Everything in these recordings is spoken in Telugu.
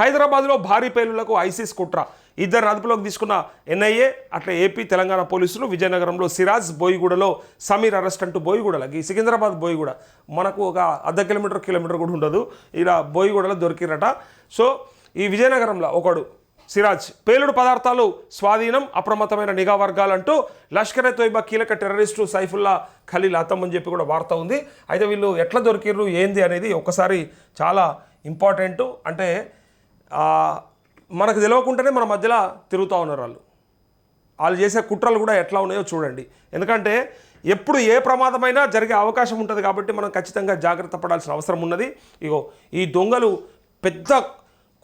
హైదరాబాద్లో భారీ పేలులకు ఐసిస్ కుట్ర. ఇద్దరు అదుపులోకి తీసుకున్న ఎన్ఐఏ అట్లా ఏపీ తెలంగాణ పోలీసులు విజయనగరంలో సిరాజ్ బోయిగూడలో సమీర్ అరెస్ట్ అంటూ బోయిగూడలకి సికింద్రాబాద్ బోయిగూడ. మనకు ఒక అర్ధ కిలోమీటర్ కిలోమీటర్ కూడా ఉండదు. ఇలా బోయిగూడలో దొరికిరట. సో ఈ విజయనగరంలో ఒకడు సిరాజ్ పేలుడు పదార్థాలు స్వాధీనం అప్రమత్తమైన నిఘా వర్గాలంటూ లష్కర్ తోయిబా కీలక టెర్రరిస్టు సైఫుల్లా ఖలీల్ అతం అని చెప్పి కూడా వార్త ఉంది. అయితే వీళ్ళు ఎట్లా దొరికిర్రు ఏంది అనేది ఒకసారి చాలా ఇంపార్టెంట్. అంటే మనకు తెలియకుండానే మన మధ్యలో తిరుగుతూ ఉన్నారు వాళ్ళు. వాళ్ళు చేసే కుట్రలు కూడా ఎట్లా ఉన్నాయో చూడండి. ఎందుకంటే ఎప్పుడు ఏ ప్రమాదమైనా జరిగే అవకాశం ఉంటుంది కాబట్టి మనం ఖచ్చితంగా జాగ్రత్త పడాల్సిన అవసరం ఉన్నది. ఇగో ఈ దొంగలు పెద్ద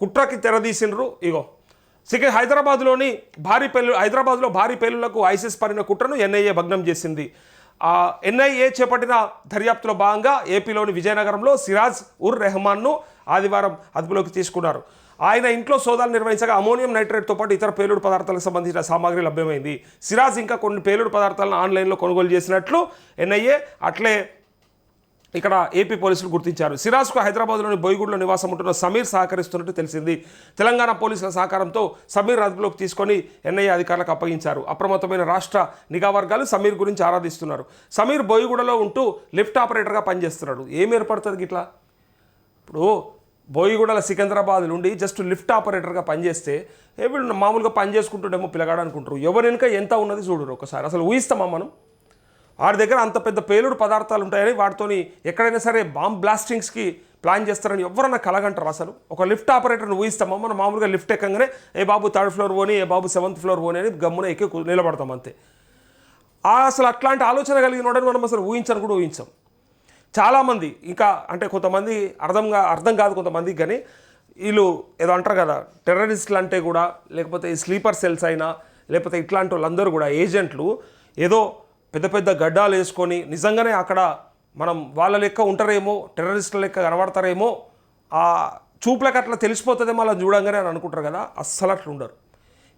కుట్రకి తెరదీసినరు ఇగో సికే హైదరాబాద్లోని భారీ పేలు హైదరాబాద్లో భారీ పేలులకు ఐసిస్ పరిన కుట్రను ఎన్ఐఏ భగ్నం చేసింది. ఆ ఎన్ఐఏ చేపట్టిన దర్యాప్తులో భాగంగా ఏపీలోని విజయనగరంలో సిరాజ్ ఉర్ రెహమాన్ను ఆదివారం అదుపులోకి తీసుకున్నారు. ఆయన ఇంట్లో సోదాలు నిర్వహించగా అమోనియం నైట్రేట్తో పాటు ఇతర పేలుడు పదార్థాలకు సంబంధించిన సామాగ్రి లభ్యమైంది. సిరాజ్ ఇంకా కొన్ని పేలుడు పదార్థాలను ఆన్లైన్లో కొనుగోలు చేసినట్లు ఎన్ఐఏ అట్లే ఇక్కడ ఏపీ పోలీసులు గుర్తించారు. సిరాజ్కు హైదరాబాద్లోని బోయిగూడలో నివాసం ఉంటున్న సమీర్ సహకరిస్తున్నట్టు తెలిసింది. తెలంగాణ పోలీసుల సహకారంతో సమీర్ అదుపులోకి తీసుకొని ఎన్ఐఏ అధికారులకు అప్పగించారు. అప్రమత్తమైన రాష్ట్ర నిఘా వర్గాలు సమీర్ గురించి ఆరాధిస్తున్నారు. సమీర్ బోయిగూడలో ఉంటూ లిఫ్ట్ ఆపరేటర్గా పనిచేస్తున్నాడు. ఏం ఏర్పడుతుంది ఇట్లా ఇప్పుడు బోయిగూడల సికింద్రాబాద్ నుండి జస్ట్ లిఫ్ట్ ఆపరేటర్గా పనిచేస్తే ఏ వీళ్ళు మామూలుగా పని చేసుకుంటుండేమో పిల్లగాడు అనుకుంటారు. ఎవరి వెనుక ఎంత ఉన్నది చూడరు ఒకసారి. అసలు ఊహిస్తామా మనం? వాడి దగ్గర అంత పెద్ద పేలుడు పదార్థాలు ఉంటాయని వాటితోని ఎక్కడైనా సరే బాంబ్ బ్లాస్టింగ్స్కి ప్లాన్ చేస్తారని ఎవరన్నా కలగంటారు అసలు? ఒక లిఫ్ట్ ఆపరేటర్ని ఊహిస్తామా? మనం మామూలుగా లిఫ్ట్ ఎక్కగానే ఏ బాబు థర్డ్ ఫ్లోర్ పోని ఏ బాబు సెవెంత్ ఫ్లోర్ పోని అని గమ్మున ఎక్కి నిలబడతాం అంతే. అసలు అట్లాంటి ఆలోచన కలిగిన వాడని మనం అసలు ఊహించని కూడా ఊహించాం. చాలామంది ఇంకా అంటే కొంతమంది అర్థంగా అర్థం కాదు కొంతమంది కానీ వీళ్ళు ఏదో అంటారు కదా టెర్రరిస్టులు అంటే కూడా లేకపోతే ఈ స్లీపర్ సెల్స్ అయినా లేకపోతే ఇట్లాంటి వాళ్ళందరూ కూడా ఏజెంట్లు ఏదో పెద్ద పెద్ద గడ్డాలు వేసుకొని నిజంగానే అక్కడ మనం వాళ్ళ లెక్క ఉంటారేమో టెర్రరిస్టుల లెక్క కనబడతారేమో ఆ చూపులకు అట్లా తెలిసిపోతుందేమో అలా చూడంగానే అని అనుకుంటారు కదా అస్సలు అట్లా ఉండరు.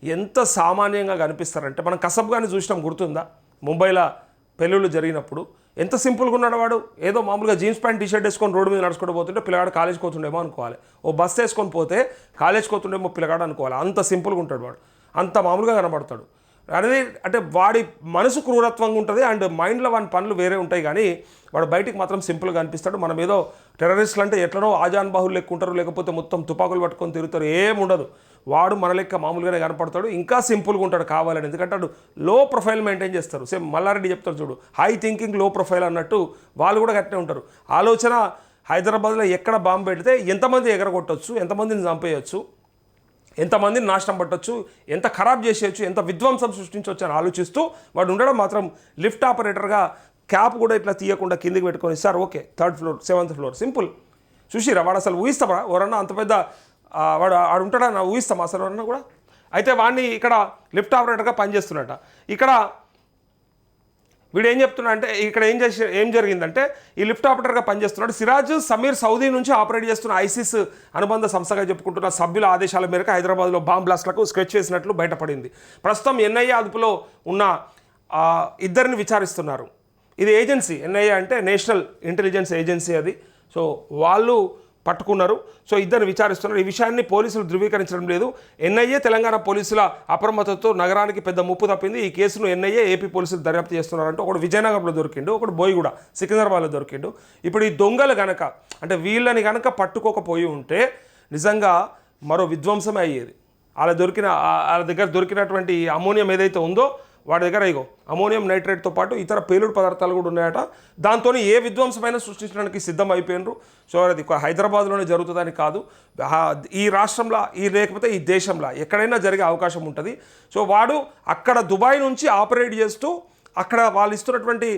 ఎంత సామాన్యంగా కనిపిస్తారంటే మనం కసబ్గాని చూసినాం గుర్తుందా? ముంబైలో పెళ్ళిళ్ళు జరిగినప్పుడు ఎంత సింపుల్గా ఉన్నాడు వాడు? ఏదో మామూలుగా జీన్స్ ప్యాంట్ టీషర్ట్ వేసుకొని రోడ్డు మీద నడుచుకుంటూ పోతుంటే పిల్లగాడు కాలేజ్కి పోతుండేమో అనుకోవాలి. ఓ బస్ వేసుకొని పోతే కాలేజ్కి పోతుండేమో పిల్లగాడు అనుకోవాలి. అంత సింపుల్గా ఉంటాడు వాడు. అంత మామూలుగా కనబడతాడు. అనేది అంటే వాడి మనసు క్రూరత్వంగా ఉంటుంది అండ్ మైండ్లో వాని పనులు వేరే ఉంటాయి కానీ వాడు బయటికి మాత్రం సింపుల్గా అనిపిస్తాడు. మనం ఏదో టెర్రరిస్టులు అంటే ఎట్లనో ఆజాన్ బాహులు లెక్కుంటారు లేకపోతే మొత్తం తుపాకులు పట్టుకొని తిరుగుతారు ఏముండదు. వాడు మన లెక్క మామూలుగానే కనపడతాడు ఇంకా సింపుల్గా ఉంటాడు కావాలని. ఎందుకంటే వాడు లో ప్రొఫైల్ మెయింటైన్ చేస్తారు. సేమ్ మల్లారెడ్డి చెప్తారు చూడు హై థింకింగ్లో ప్రొఫైల్ అన్నట్టు వాళ్ళు కూడా గట్టే ఉంటారు. ఆలోచన హైదరాబాద్లో ఎక్కడ బాంబు పెడితే ఎంతమంది ఎగరగొట్టవచ్చు ఎంతమందిని చంపేయచ్చు ఎంతమందిని నాశనం పట్టొచ్చు ఎంత ఖరాబ్ చేసేయచ్చు ఎంత విధ్వంసం సృష్టించవచ్చు అని ఆలోచిస్తూ వాడు ఉండడం మాత్రం లిఫ్ట్ ఆపరేటర్గా క్యాప్ కూడా ఇట్లా తీయకుండా కిందికి పెట్టుకొని sir okay third floor seventh floor simple. చూసిరా వాడు అసలు ఊహిస్తామా? ఎవరన్నా అంత పెద్ద వాడు ఆడు ఉంటాడా నా ఊహిస్తామా? అసలు ఎవరన్నా కూడా? అయితే వాడిని ఇక్కడ లిఫ్ట్ ఆపరేటర్గా పనిచేస్తున్నట. ఇక్కడ వీడు ఏం చెప్తున్నా అంటే ఇక్కడ ఏం చేసి ఏం జరిగిందంటే ఈ లిఫ్ట్ ఆపరేటర్గా పనిచేస్తున్నాడు. సిరాజ్ సమీర్ సౌదీ నుంచి ఆపరేట్ చేస్తున్న ఐసిస్ అనుబంధ సంస్థగా చెప్పుకుంటున్న సభ్యుల ఆదేశాల మేరకు హైదరాబాద్లో బాంబ్ బ్లాస్ట్లకు స్కెచ్ చేసినట్లు బయటపడింది. ప్రస్తుతం ఎన్ఐఏ అదుపులో ఉన్న ఇద్దరిని విచారిస్తున్నారు. ఇది ఏజెన్సీ ఎన్ఐఏ అంటే నేషనల్ ఇంటెలిజెన్స్ ఏజెన్సీ అది. సో వాళ్ళు పట్టుకున్నారు. సో ఇద్దరు విచారిస్తున్నారు. ఈ విషయాన్ని పోలీసులు ధృవీకరించడం లేదు. ఎన్ఐఏ తెలంగాణ పోలీసుల అప్రమత్తతో నగరానికి పెద్ద ముప్పు తప్పింది. ఈ కేసును ఎన్ఐఏ ఏపీ పోలీసులు దర్యాప్తు చేస్తున్నారంటే ఒకడు విజయనగరంలో దొరికిండు ఒకడు బోయిగూడ సికింద్రాబాద్లో దొరికిండు. ఇప్పుడు ఈ దొంగలు గనక అంటే వీళ్ళని గనక పట్టుకోకపోయి ఉంటే నిజంగా మరో విధ్వంసమే అయ్యేది. వాళ్ళ దొరికిన వాళ్ళ దగ్గర దొరికినటువంటి అమోనియం ఏదైతే ఉందో వాడి దగ్గర ఇగో అమోనియం నైట్రేట్తో పాటు ఇతర పేలుడు పదార్థాలు కూడా ఉన్నాయట. దాంతో ఏ విధ్వంసమైన సృష్టించడానికి సిద్ధం అయిపోయినరు సో అది హైదరాబాద్లోనే జరుగుతుందని కాదు. ఈ రాష్ట్రంలో ఈ లేకపోతే ఈ దేశంలో ఎక్కడైనా జరిగే అవకాశం ఉంటుంది. సో వాడు అక్కడ దుబాయ్ నుంచి ఆపరేట్ చేస్తూ అక్కడ వాళ్ళు ఇస్తున్నటువంటి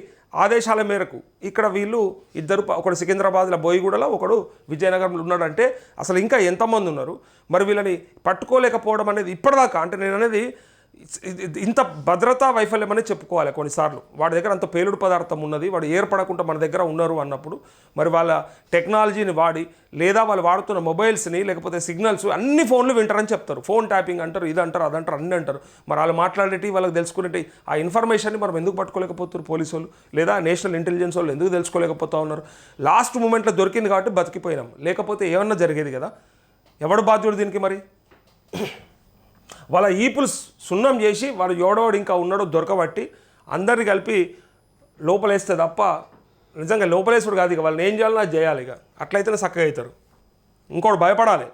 ఆదేశాల మేరకు ఇక్కడ వీళ్ళు ఇద్దరు ఒకడు సికింద్రాబాద్లో బోయిగూడలో ఒకడు విజయనగరంలో ఉన్నాడంటే అసలు ఇంకా ఎంతమంది ఉన్నారు? మరి వీళ్ళని పట్టుకోలేకపోవడం అనేది ఇప్పటిదాకా అంటే నేను అనేది ఇంత భద్రతా వైఫల్యం అనేది చెప్పుకోవాలి కొన్నిసార్లు. వాడి దగ్గర అంత పేలుడు పదార్థం ఉన్నది వాడు ఏర్పడకుండా మన దగ్గర ఉన్నారు అన్నప్పుడు మరి వాళ్ళ టెక్నాలజీని వాడి లేదా వాళ్ళు వాడుతున్న మొబైల్స్ని లేకపోతే సిగ్నల్స్ అన్ని ఫోన్లు వింటారని చెప్తారు. ఫోన్ ట్యాపింగ్ అంటారు ఇది అంటారు అదంటారు అన్ని అంటారు. మరి వాళ్ళు మాట్లాడేటి వాళ్ళకి తెలుసుకునేటి ఆ ఇన్ఫర్మేషన్ని మనం ఎందుకు పట్టుకోలేకపోతున్నారు పోలీసు వాళ్ళు లేదా నేషనల్ ఇంటెలిజెన్స్ వాళ్ళు ఎందుకు తెలుసుకోలేకపోతా ఉన్నారు? లాస్ట్ మూమెంట్లో దొరికింది కాబట్టి బతికిపోయినాం. లేకపోతే ఏమన్నా జరిగేది కదా? ఎవడు బాధ్యుడు దీనికి మరి? వాళ్ళ ఈపులు సున్నం చేసి వాడు ఎవడోడు ఇంకా ఉన్నాడో దొరకబట్టి అందరిని కలిపి లోపలేస్తే తప్ప నిజంగా లోపలేసుడు కాదు ఇక. వాళ్ళని ఏం చేయాలో అది చేయాలి ఇక. అట్లయితేనే చక్కగా అవుతారు. ఇంకోటి భయపడాలి.